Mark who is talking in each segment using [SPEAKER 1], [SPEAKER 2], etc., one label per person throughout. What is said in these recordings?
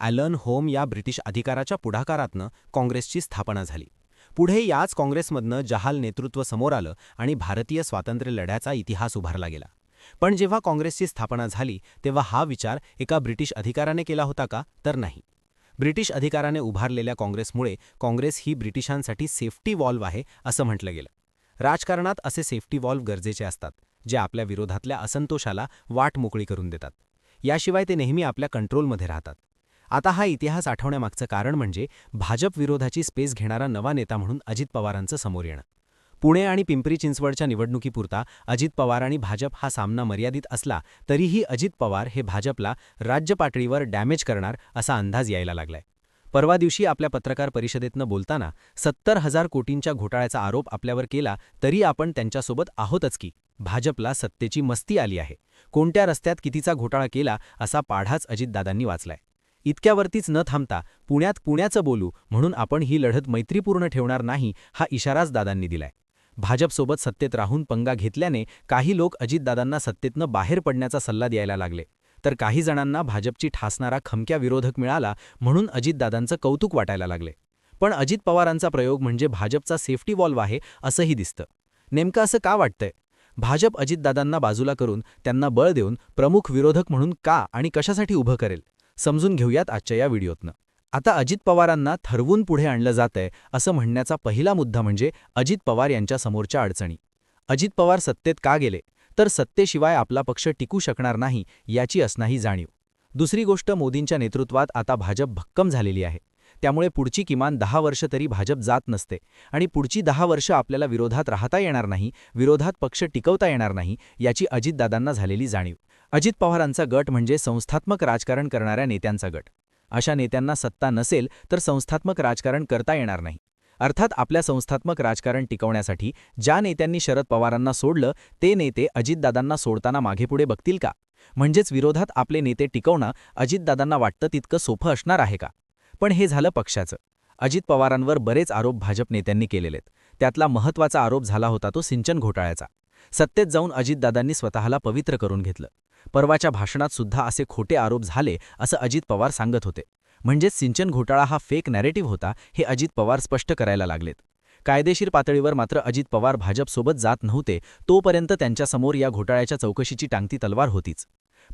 [SPEAKER 1] Allen home या British अधिकाराच्या पुढाकारातनं काँग्रेसची स्थापना झाली. पुढे याच काँग्रेसमधनं जहाल नेतृत्व समोर आलं आणि भारतीय स्वातंत्र्य लढ्याचा इतिहास उभारला गेला. पण जेव्हा काँग्रेसची स्थापना झाली तेव्हा हा विचार एका ब्रिटिश अधिकाराने केला होता का? तर नाही. ब्रिटिश अधिकाराने उभारलेल्या काँग्रेसमुळे काँग्रेस ही ब्रिटिशांसाठी सेफ्टी वॉल्व्ह आहे असं म्हटलं गेलं. राजकारणात असे सेफ्टी वॉल्व्ह गरजेचे असतात जे आपल्या विरोधातल्या असंतोषाला वाट मोकळी करून देतात. याशिवाय ते नेहमी आपल्या कंट्रोलमध्ये राहतात. आता हा इतिहास आठवण्यामागचं कारण म्हणजे भाजप विरोधाची स्पेस घेणारा नवा नेता म्हणून अजित पवारांचं समोर येणं. पुणे आणि पिंपरी चिंचवडच्या निवडणुकीपुरता अजित पवार आणि भाजप हा सामना मर्यादित असला तरीही अजित पवार हे भाजपला राज्य पातळीवर डॅमेज करणार असा अंदाज यायला लागलाय. परवा दिवशी आपल्या पत्रकार परिषदेतनं बोलताना सत्तर हजार कोटींच्या घोटाळ्याचा आरोप आपल्यावर केला तरी आपण त्यांच्यासोबत आहोतच की भाजपला सत्तेची मस्ती आली आहे. कोणत्या रस्त्यात कितीचा घोटाळा केला असा पाढाच अजितदादांनी वाचलाय. इतक्यावरतीच न थांबता पुण्यात पुण्याचं बोलू म्हणून आपण ही लढत मैत्रीपूर्ण ठेवणार नाही हा इशाराच दादांनी दिलाय. भाजपसोबत सत्तेत राहून पंगा घेतल्याने काही लोक अजितदादांना सत्तेतनं बाहेर पडण्याचा सल्ला द्यायला लागले. तर काही जणांना भाजपची ठासणारा खमक्या विरोधक मिळाला म्हणून अजितदादांचं कौतुक वाटायला लागले. पण अजित पवारांचा प्रयोग म्हणजे भाजपचा सेफ्टी वॉल्व आहे असंही दिसतं. नेमकं असं का वाटतंय? भाजप अजितदादांना बाजूला करून त्यांना बळ देऊन प्रमुख विरोधक म्हणून का आणि कशासाठी उभं करेल? समजून घेऊयात आजच्या या व्हिडिओतनं. आता अजित पवारांना ठरवून पुढे आणलं जातंय असं म्हणण्याचा पहिला मुद्दा म्हणजे अजित पवार यांच्या समोरच्या अडचणी. अजित पवार सत्तेत का गेले? तर सत्तेशिवाय आपला पक्ष टिकू शकणार नाही याची असणाही जाणीव. दुसरी गोष्ट मोदींच्या नेतृत्वात आता भाजप भक्कम झालेली आहे. त्यामुळे पुढची किमान दहा वर्ष तरी भाजप जात नसते आणि पुढची दहा वर्ष आपल्याला विरोधात राहता येणार नाही विरोधात पक्ष टिकवता येणार नाही याची अजितदादांना झालेली जाणीव. अजित पवारांचा गट म्हणजे संस्थात्मक राजकारण करणाऱ्या नेत्यांचा गट. अशा नेत्यांना सत्ता नसेल तर संस्थात्मक राजकारण करता येणार नाही. अर्थात आपल्या संस्थात्मक राजकारण टिकवण्यासाठी ज्या नेत्यांनी शरद पवारांना सोडलं ते नेते अजितदादांना सोडताना मागेपुढे बघतील का? म्हणजेच विरोधात आपले नेते टिकवणं अजितदादांना वाटतं तितकं सोपं असणार आहे का? पण हे झालं पक्षाचं. अजित पवारांवर बरेच आरोप भाजप नेत्यांनी केलेलेत. त्यातला महत्त्वाचा आरोप झाला होता तो सिंचन घोटाळ्याचा. सत्तेत जाऊन अजितदादांनी स्वतःला पवित्र करून घेतलं. परवाच्या भाषणात सुद्धा असे खोटे आरोप झाले असं अजित पवार सांगत होते. म्हणजेच सिंचन घोटाळा हा फेक नॅरेटिव्ह होता हे अजित पवार स्पष्ट करायला लागलेत. कायदेशीर पातळीवर मात्र अजित पवार भाजपसोबत जात नव्हते तोपर्यंत त्यांच्यासमोर या घोटाळ्याच्या चौकशीची टांगती तलवार होतीच.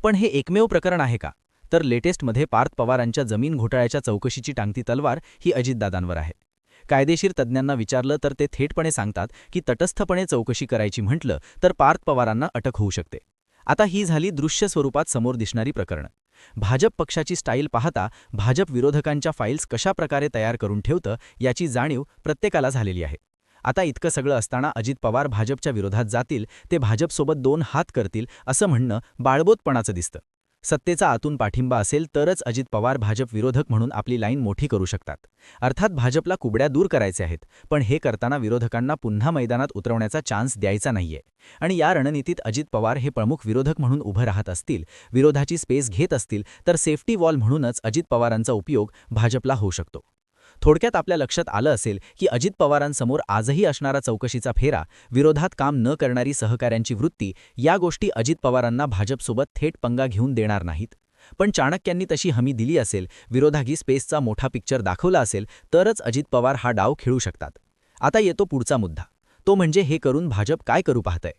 [SPEAKER 1] पण हे एकमेव प्रकरण आहे का? तर लेटेस्टमध्ये पार्थ पवारांच्या जमीन घोटाळ्याच्या चौकशीची टांगती तलवार ही अजितदादांवर आहे. कायदेशीर तज्ज्ञांना विचारलं तर ते थेटपणे सांगतात की तटस्थपणे चौकशी करायची म्हटलं तर पार्थ पवारांना अटक होऊ शकते. आता ही झाली दृश्य स्वरूपात समोर दिसणारी प्रकरणं. भाजप पक्षाची स्टाईल पाहता भाजप विरोधकांच्या फाईल्स कशा प्रकारे तयार करून ठेवतं याची जाणीव प्रत्येकाला झालेली आहे. आता इतकं सगळं असताना अजित पवार भाजपच्या विरोधात जातील ते भाजपसोबत दोन हात करतील असं म्हणणं बाळबोतपणाचं दिसतं. सत्तेचा आतून पाठिंबा असेल तरच अजित पवार भाजप विरोधक म्हणून आपली लाईन मोठी करू शकतात. अर्थात भाजपला कुबड्या दूर करायचे आहेत पण हे करताना विरोधकांना पुन्हा मैदानात उतरवण्याचा चान्स द्यायचा नाहीये. आणि या रणनीतीत अजित पवार हे प्रमुख विरोधक म्हणून उभं राहत असतील विरोधाची स्पेस घेत असतील तर सेफ्टी वॉल म्हणूनच अजित पवारांचा उपयोग भाजपला होऊ शकतो. थोडक्यात आपल्या लक्षात आलं असेल की अजित पवारांसमोर आजही असणारा चौकशीचा फेरा विरोधात काम न करणारी सहकाऱ्यांची वृत्ती या गोष्टी अजित पवारांना भाजपसोबत थेट पंगा घेऊन देणार नाहीत. पण चाणक्यांनी तशी हमी दिली असेल विरोधागी स्पेसचा मोठा पिक्चर दाखवला असेल तरच अजित पवार हा डाव खेळू शकतात. आता येतो पुढचा मुद्दा. तो म्हणजे हे करून भाजप काय करू पाहतंय?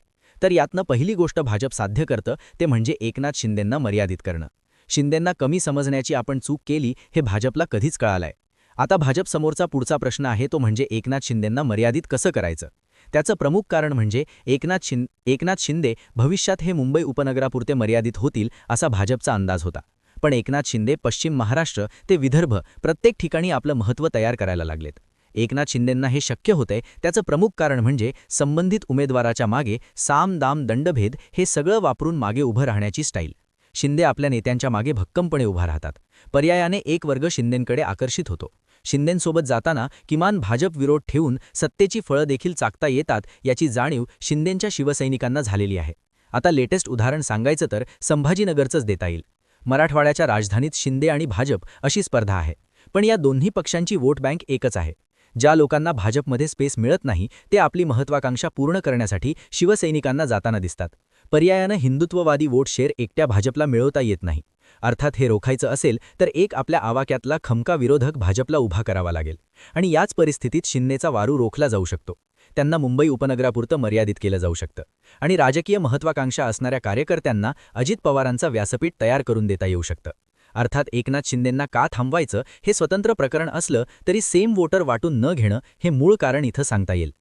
[SPEAKER 1] तर यातनं पहिली गोष्ट भाजप साध्य करतं ते म्हणजे एकनाथ शिंदेंना मर्यादित करणं. शिंदेंना कमी समजण्याची आपण चूक केली हे भाजपला कधीच कळालंय. आता भाजप समोरचा पुढचा प्रश्न आहे तो म्हणजे एकनाथ शिंदेंना मर्यादित कसं करायचं? त्याचं प्रमुख कारण म्हणजे एकनाथ शिं एकनाथ शिंदे भविष्यात हे मुंबई उपनगरापुरते मर्यादित होतील असा भाजपचा अंदाज होता. पण एकनाथ शिंदे पश्चिम महाराष्ट्र ते विदर्भ प्रत्येक ठिकाणी आपलं महत्त्व तयार करायला लागलेत. एकनाथ शिंदेंना हे शक्य होतंय त्याचं प्रमुख कारण म्हणजे संबंधित उमेदवाराच्या मागे साम दाम दंडभेद हे सगळं वापरून मागे उभं राहण्याची स्टाईल. शिंदे आपल्या नेत्यांच्या मागे भक्कमपणे उभा राहतात. पर्यायाने एक वर्ग शिंदेंकडे आकर्षित होतो. शिंदेंसोबत जाताना किमान भाजप विरोध ठेवून सत्तेची फळं देखील चाकता येतात याची जाणीव शिंदेंच्या शिवसैनिकांना झालेली आहे. आता लेटेस्ट उदाहरण सांगायचं तर संभाजीनगरचंच देता येईल. मराठवाड्याच्या राजधानीत शिंदे आणि भाजप अशी स्पर्धा आहे. पण या दोन्ही पक्षांची वोट बँक एकच आहे. ज्या लोकांना भाजपमध्ये स्पेस मिळत नाही ते आपली महत्वाकांक्षा पूर्ण करण्यासाठी शिवसैनिकांना जाताना दिसतात. पर्यायानं हिंदुत्ववादी वोट शेअर एकट्या भाजपला मिळवता येत नाही.
[SPEAKER 2] अर्थात हे रोखायचं असेल तर एक आपल्या आवाक्यातला खमका विरोधक भाजपला उभा करावा लागेल. आणि याच परिस्थितीत शिंदेचा वारू रोखला जाऊ शकतो. त्यांना मुंबई उपनगरापुरतं मर्यादित केलं जाऊ शकतं. आणि राजकीय महत्वाकांक्षा असणाऱ्या कार्यकर्त्यांना अजित पवारांचा व्यासपीठ तयार करून देता येऊ शकतं. अर्थात एकनाथ शिंदेंना का थांबवायचं हे स्वतंत्र प्रकरण असलं तरी सेम वोटर वाटून न घेणं हे मूळ कारण इथं सांगता येईल.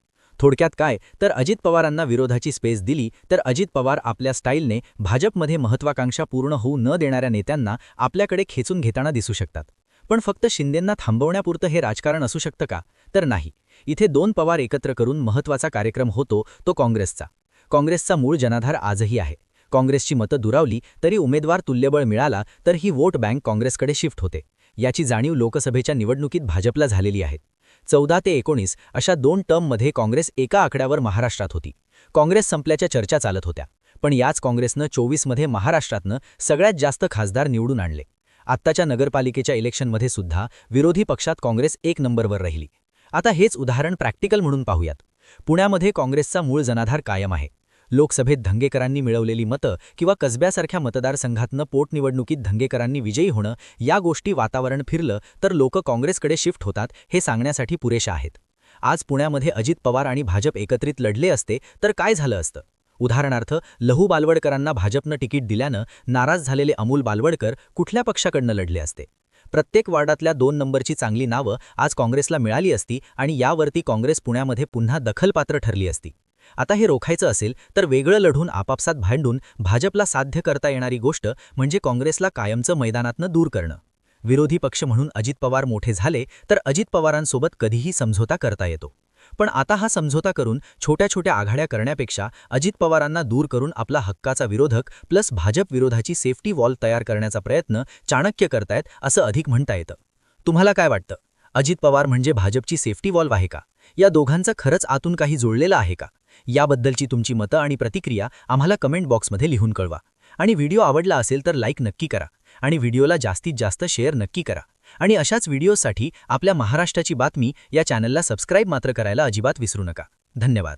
[SPEAKER 2] थोडक्यात काय? तर अजित पवारांना विरोधाची स्पेस दिली तर अजित पवार आपल्या स्टाईलने भाजपमध्ये महत्वाकांक्षा पूर्ण होऊ न देणाऱ्या नेत्यांना आपल्याकडे खेचून घेताना दिसू शकतात. पण फक्त शिंदेंना थांबवण्यापुरतं हे राजकारण असू शकतं का? तर नाही. इथे दोन पवार एकत्र करून महत्त्वाचा कार्यक्रम होतो तो काँग्रेसचा. काँग्रेसचा मूळ जनाधार आजही आहे. काँग्रेसची मतं दुरावली तरी उमेदवार तुल्यबळ मिळाला तर ही वोट बँक काँग्रेसकडे शिफ्ट होते. याची जाणीव लोकसभेच्या निवडणुकीत भाजपला झालेली आहे. चौदा ते एकोणीस अशा दोन टर्ममध्ये काँग्रेस एका आकड्यावर महाराष्ट्रात होती. काँग्रेस संपल्याच्या चर्चा चालत होत्या. पण याच काँग्रेसनं चोवीसमध्ये महाराष्ट्रातनं सगळ्यात जास्त खासदार निवडून आणले. आत्ताच्या नगरपालिकेच्या इलेक्शनमध्ये सुद्धा विरोधी पक्षात काँग्रेस एक नंबरवर राहिली. आता हेच उदाहरण प्रॅक्टिकल म्हणून पाहूयात. पुण्यामध्ये काँग्रेसचा मूळ जनाधार कायम आहे. लोकसभेत धंगेकरांनी मिळवलेली मतं किंवा कसब्यासारख्या मतदारसंघातनं पोटनिवडणुकीत धंगेकरांनी विजयी होणं या गोष्टी वातावरण फिरलं तर लोक काँग्रेसकडे शिफ्ट होतात हे सांगण्यासाठी पुरेशा आहेत. आज पुण्यामध्ये अजित पवार आणि भाजप एकत्रित लढले असते तर काय झालं असतं? उदाहरणार्थ लहू बालवडकरांना भाजपनं तिकीट दिल्यानं नाराज झालेले अमोल बालवडकर कुठल्या पक्षाकडनं लढले असते? प्रत्येक वार्डातल्या दोन नंबरची चांगली नावं आज काँग्रेसला मिळाली असती आणि यावरती काँग्रेस पुण्यामध्ये पुन्हा दखलपात्र ठरली असती. आता हे रोखायचं असेल तर वेगळं लढून आपापसात भांडून भाजपला साध्य करता येणारी गोष्ट म्हणजे काँग्रेसला कायमचं मैदानातनं दूर करणं. विरोधी पक्ष म्हणून अजित पवार मोठे झाले तर अजित पवारांसोबत कधीही समझोता करता येतो. पण आता हा समझोता करून छोट्या छोट्या आघाड्या करण्यापेक्षा अजित पवारांना दूर करून आपला हक्काचा विरोधक प्लस भाजप विरोधाची सेफ्टी वॉल तयार करण्याचा प्रयत्न चाणक्य करतायत असं अधिक म्हणता येतं. तुम्हाला काय वाटतं? अजित पवार म्हणजे भाजपची सेफ्टी वॉल्व आहे का? या दोघांचं खरंच आतून काही जुळलेलं आहे का? याबद्दलची तुमची मतं आणि प्रतिक्रिया आम्हाला कमेंट बॉक्समध्ये लिहून कळवा. आणि व्हिडिओ आवडला असेल तर लाईक नक्की करा आणि व्हिडिओला जास्तीत जास्त शेअर नक्की करा. आणि अशाच व्हिडिओसाठी आपल्या महाराष्ट्राची बातमी या चॅनलला सबस्क्राईब मात्र करायला अजिबात विसरू नका. धन्यवाद.